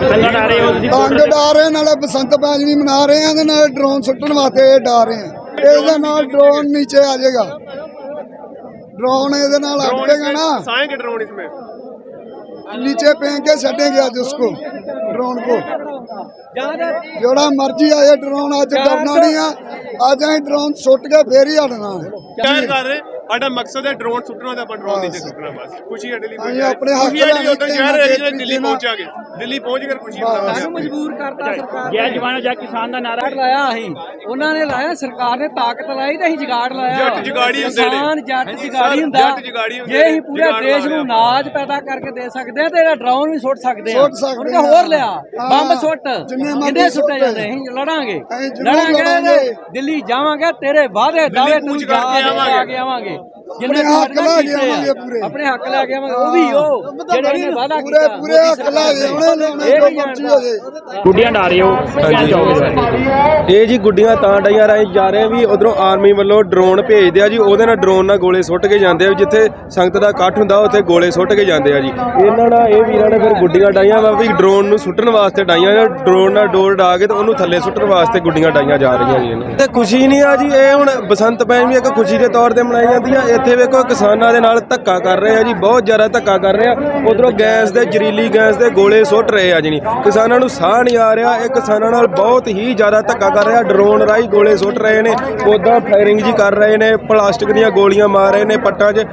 ਤੰਗ ਡਾ ਰਹੇ ਨਾਲੇ ਬਸੰਤ ਪੰਚਮੀ ਮਨਾ ਰਹੇ ਆ ਤੇ ਨਾਲੇ ਡਰੋਨ ਸੁੱਟਣ ਵਾਸਤੇ ਇਹ ਡਾ ਰਹੇ ਆ ਇਹਦੇ ਨਾਲ ਡਰੋਨ ਨੀਚੇ ਆ ਜਾਏਗਾ ड्रोन ਇਹਦੇ ਨਾਲ हट जाएगा ना साएंगे ड्रोन इसमें नीचे फेंक के छेंगे आज उसको ड्रोन को ਜਿਹੜਾ ਮਰਜੀ ਆਏ ਡਰੋਨ ਅੱਜ ਡਰਨਾ ਨਹੀਂ ਆ ਅੱਜ ਅਸੀਂ ਡਰੋਨ ਸੁੱਟ ਕੇ ਫੇਰ ਹੀ ਸਾਡਾ ਮਕਸਦ ਹੈ ਡਰੋਨ ਸੁੱਟਣਾ ਤੇ ਆਪਾਂ ਡਰੋਨ ਨੀਚੇ ਸੁੱਟਣਾ ਬਸ ਖੁਸ਼ੀ ਸਾਡੇ ਲਈ ਅਸੀਂ ਆਪਣੇ ਹੱਕ ਖੁਸ਼ੀ ਉਦੋਂ ਸ਼ਹਿਰ ਹੈ ਜਿਹੜੇ ਦਿੱਲੀ। ਪਹੁੰਚਾਂਗੇ ਦਿੱਲੀ ਪਹੁੰਚ ਕੇ ਖੁਸ਼ੀ ਮਨਾਵਾਂਗੇ ਸਾਨੂੰ ਮਜਬੂਰ ਕਰਤਾ ਸਰਕਾਰ ਜੈ ਜਵਾਨ ਜੈ ਕਿਸਾਨ ਦਾ ਨਾਰਾ ਲਾਇਆ ਅਸੀਂ ਉਹਨਾਂ ਨੇ ਲਾਇਆ ਸਰਕਾਰ ਨੇ ਤਾਕਤ ਲਾਈ ਤੇ ਅਸੀਂ ਜਗਾੜ ਲਾਇਆ ਜੱਟ ਜਗਾੜੀ ਹੁੰਦੇ ਨੇ। ਕਿਸਾਨ ਜੱਟ ਜਗਾੜੀ ਹੁੰਦਾ ਜੱਟ ਜਗਾੜੀ ਹੁੰਦੇ ਜੇ ਅਸੀਂ ਨੇ, ਪੂਰੇ ਜਗਾੜ ਦੇਸ਼ ਨੂੰ। ਨਾਜ ਪੈਦਾ ਕਰਕੇ ਦੇ ਸਕਦੇ ਆ ਤੇ ਇਹਦਾ ਡਰਾਉਨ ਵੀ ਸੁੱਟ ਸਕਦੇ ਆ ਉਹਨੇ। ਹੋਰ ਲਿਆ। ਬੰਬ ਸੁੱਟ ਕਿੰਨੇ ਸੁੱਟੇ। ਜਾਂਦੇ ਅਸੀਂ ਲੜਾਂਗੇ ਲੜਾਂਗੇ ਦਿੱਲੀ ਜਾਵਾਂਗੇ ਤੇਰੇ ਵਾਅਦੇ ਦਾਅਵੇ ਤੂੰ ਜਾ ਕੇ ਆਵਾਂਗੇ। ਆਪਣੇ ਹੱਕ ਲੈ ਕੇ ਆਵਾਂਗੇ ਪੂਰੇ। ਆਪਣੇ ਹੱਕ ਲੈ ਕੇ ਆਵਾਂਗੇ ਉਹ ਵੀ ਉਹ ਜਿਹੜੇ ਵਾਅਦਾ ਪੂਰੇ ਕੀਤਾ ਪੂਰੇ ਹੱਕ ਲੈ ਕੇ ਆਉਣੇ ਇਹ ਜੋ ਮਰਜ਼ੀ ਹੋ ਜੇ ਗੁੱਡੀਆਂ ਡਾ ਰਹੇ ਹੋ ਕੀ ਕਹਿਣਾ ਚਾਹੋਗੇ ਇਸ ਬਾਰੇ ਇਹ ਜੀ ਗੁੱਡੀਆਂ ਤਾਂ ਡਾਈਆਂ ਰਾਹੀਂ ਜਾ ਰਹੇ ਵੀ ਉਧਰੋਂ ਆਰਮੀ ਵੱਲੋਂ ਡਰੋਨ ਭੇਜਦੇ ਆ ਜੀ ਉਹਦੇ ਨਾਲ ਡਰੋਨ ਨਾਲ ਗੋਲੇ ਸੁੱਟ ਕੇ ਜਾਂਦੇ ਆ ਜਿੱਥੇ ਸੰਗਤ ਦਾ ਇਕੱਠ ਹੁੰਦਾ ਉੱਥੇ ਗੋਲੇ ਸੁੱਟ ਕੇ ਜਾਂਦੇ ਆ ਜੀ। ਇਹਨਾਂ ਨਾਲ ਇਹ ਵੀਰਾਂ ਨੇ ਫਿਰ ਗੁੱਡੀਆਂ ਡਾਈਆਂ ਵਾ ਵੀ ਡਰੋਨ ਨੂੰ ਸੁੱਟਣ ਵਾਸਤੇ ਡਾਈਆਂ ਜਾਂ ਡਰੋਨ ਨਾਲ ਡੋਰ ਡਾ ਕੇ ਤੇ ਉਹਨੂੰ ਥੱਲੇ ਸੁੱਟਣ ਵਾਸਤੇ ਗੁੱਡੀਆਂ ਡਾਈਆਂ ਜਾ ਰਹੀਆਂ ਜੀ ਇਹਨਾਂ ਤੇ ਖੁਸ਼ੀ ਨਹੀਂ ਆ ਜੀ ਇਹ ਹੁਣ ਬਸੰਤ ਪੰਚਮੀ ਇੱਕ ਖੁਸ਼ੀ ਦੇ ਤੌਰ ਤੇ ਮਨਾਈ ਜਾਂਦੀ ਆ ਇੱਥੇ ਵੇਖੋ ਕਿਸਾਨਾਂ ਦੇ ਨਾਲ ਧੱਕਾ ਕਰ ਰਹੇ ਆ ਜੀ, ਬਹੁਤ ਜ਼ਿਆਦਾ ਧੱਕਾ ਕਰ ਰਹੇ ਆ। ਉਧਰੋਂ ਗੈਸ ਦੇ, ਜ਼ਰੀਲੀ ਗੈਸ ਦੇ ਗੋਲੇ ਸੁੱਟ ਰਹੇ ਆ ਜੀ ਨਹੀਂ। ਕਿਸਾਨਾਂ ਨੂੰ ਸਾਹ ਨਹੀਂ ਆ ਰਿਹਾ, ਇਹ ਕਿਸਾਨਾਂ ਨਾਲ ਬਹੁਤ ਹੀ ਜ਼ਿਆਦਾ ਧੱਕਾ ਕਰ ਰਿਹਾ ਡਰੋਨ ਰਾਹੀਂ ਗੋਲੇ ਸੁੱਟ ਰਹੇ ਨੇ, ਉਦਾਂ ਫਾਇਰਿੰਗ ਜੀ ਕਰ ਰਹੇ ਨੇ, ਪਲਾਸਟਿਕ ਦੀਆਂ ਗੋਲੀਆਂ ਮਾਰ ਰਹੇ ਨੇ, ਪੱਟਾਂ 'ਚ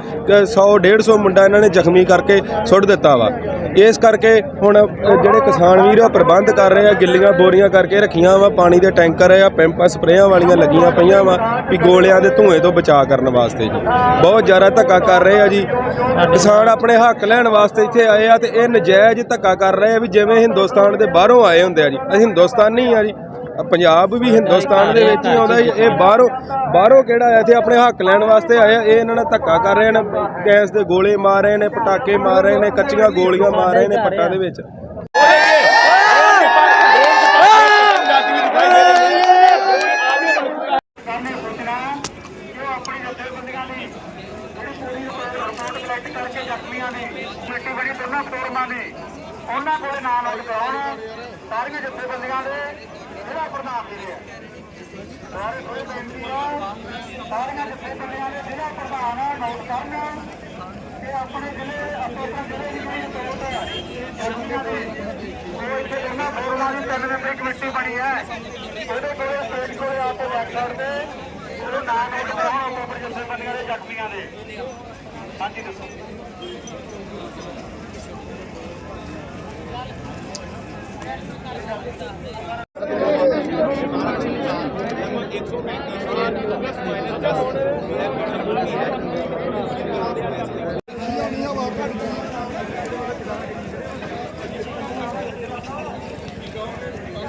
100 150 ਮੁੰਡਾ ਇਹਨਾਂ ਨੇ ਜ਼ਖਮੀ ਕਰਕੇ ਸੁੱਟ ਦਿੱਤਾ ਵਾ। ਇਸ ਕਰਕੇ ਹੁਣ ਜਿਹੜੇ ਕਿਸਾਨ ਵੀਰ ਆ ਪ੍ਰਬੰਧ ਕਰ ਰਹੇ ਆ, ਗਿੱਲੀਆਂ ਬੋਰੀਆਂ ਕਰਕੇ ਰੱਖੀਆਂ ਵਾ, ਪਾਣੀ ਦੇ ਟੈਂਕਰ ਆ, ਪੈਂਪਾਂ, ਸਪਰੇਆਂ ਵਾਲੀਆਂ ਲੱਗੀਆਂ ਪਈਆਂ ਵਾ, ਵੀ ਗੋਲਿਆਂ ਦੇ ਧੂਏ ਤੋਂ ਬਚਾਅ ਕਰਨ ਵਾਸਤੇ ਜੀ। ਬਹੁਤ ਜ਼ਿਆਦਾ ਧੱਕਾ ਕਰ ਰਹੇ ਆ ਜੀ। ਕਿਸਾਨ ਆਪਣੇ ਹੱਕ ਲੈਣ ਵਾਸਤੇ ਇੱਥੇ ਆਏ ਆ ਤੇ ਇਹ ਨਜਾਇਜ਼ ਧੱਕਾ ਕਰ ਰਹੇ ਆ ਵੀ ਜਿਵੇਂ ਹਿੰਦੁਸਤਾਨ ਦੇ ਬਾਹਰੋਂ ਆਏ ਹੁੰਦੇ ਆ ਜੀ। ਅਸੀਂ ਹਿੰਦੁਸਤਾਨੀ ਆ ਜੀ। ਪੰਜਾਬ ਵੀ ਹਿੰਦੁਸਤਾਨ ਦੇ ਵਿੱਚ ਹੀ ਆਉਂਦਾ ਜੀ। ਇਹ ਬਾਹਰੋਂ ਬਾਹਰੋਂ ਕਿਹੜਾ ਇੱਥੇ ਆਪਣੇ ਹੱਕ ਲੈਣ ਵਾਸਤੇ ਆਇਆ ਇਹ ਇਹਨਾਂ ਨਾਲ ਧੱਕਾ ਕਰ ਰਹੇ ਨੇ। ਗੈਸ ਦੇ ਗੋਲੇ ਮਾਰ ਰਹੇ ਨੇ, ਪਟਾਕੇ ਮਾਰ ਰਹੇ ਨੇ, ਕੱਚੀਆਂ ਗੋਲੀਆਂ ਮਾਰ ਰਹੇ ਨੇ ਪੱਟਾਂ ਦੇ ਵਿੱਚ ਸਾਹਮਣੇ ਸੋਚਣਾ ਕਿ ਉਹ ਆਪਣੀ ਜਥੇਬੰਦੀਆਂ ਦੀ ਜਿਹੜੀ ਪੂਰੀ ਰਿਪੋਰਟ ਕਲੈਕਟ ਕਰਕੇ ਜ਼ਖਮੀਆਂ ਦੀ ਕਮੇਟੀ ਬਣੀ ਦੋਨਾਂ ਫੋਰਮਾਂ ਦੀ ਉਹਨਾਂ ਕੋਲੇ ਨਾਂ ਨੋਟ ਕਰਾਉਣ ਸਾਰੀਆਂ ਜਥੇਬੰਦੀਆਂ ਦੇ ਜਿਹੜਾ ਪ੍ਰਧਾਨ ਜੀ ਨੇ ਸਾਰੇ ਕੋਈ ਬੇਨਤੀ ਆ, ਸਾਰੀਆਂ ਜਥੇਬੰਦੀਆਂ ਦੇ ਜਿਹੜਾ ਪ੍ਰਧਾਨ ਨੋਟ ਕਰਨ। ਕਿ ਆਪਣੇ ਜ਼ਿਲ੍ਹੇ ਆਪਣੇ ਜ਼ਿਲ੍ਹੇ ਦੀ ਜਿਹੜੀ ਰਿਪੋਰਟ ਹੈ ਜ਼ਖਮੀਆਂ ਦੀ ਉਹ ਇੱਥੇ ਦੋਨਾਂ ਫੋਰਮਾਂ ਦੀ ਤਿੰਨ ਮੈਂਬਰੀ ਕਮੇਟੀ ਬਣੀ ਹੈ, ਉਹਦੇ ਕੋਲੇ ਸਟੇਜ ਕੋਲੇ ਆ ਕੇ ਬੈਠ ਸਕਦੇ ਉਹਨੂੰ ਨਾਂ ਨੋਟ ਕਰਾਉਣ ਆਪੋ ਆਪਣੀ ਜਥੇਬੰਦੀਆਂ ਦੇ ਜ਼ਖਮੀਆਂ ਦੇ। ਹਾਂਜੀ ਦੱਸੋ।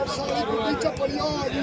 ਸਾਰੀ ਗੁੱਡੀ ਚੱਪੜੀਆਂ ਆ ਗਈ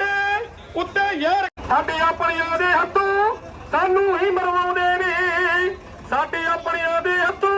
ਉੱਤੇ ਯਾਰ ਸਾਡੇ ਆਪਣਿਆਂ ਦੇ ਹੱਥੋਂ ਸਾਨੂੰ ਹੀ ਮਰਵਾਉਂਦੇ ਨੇ। ਸਾਡੇ ਆਪਣਿਆਂ ਦੇ ਹੱਥੋਂ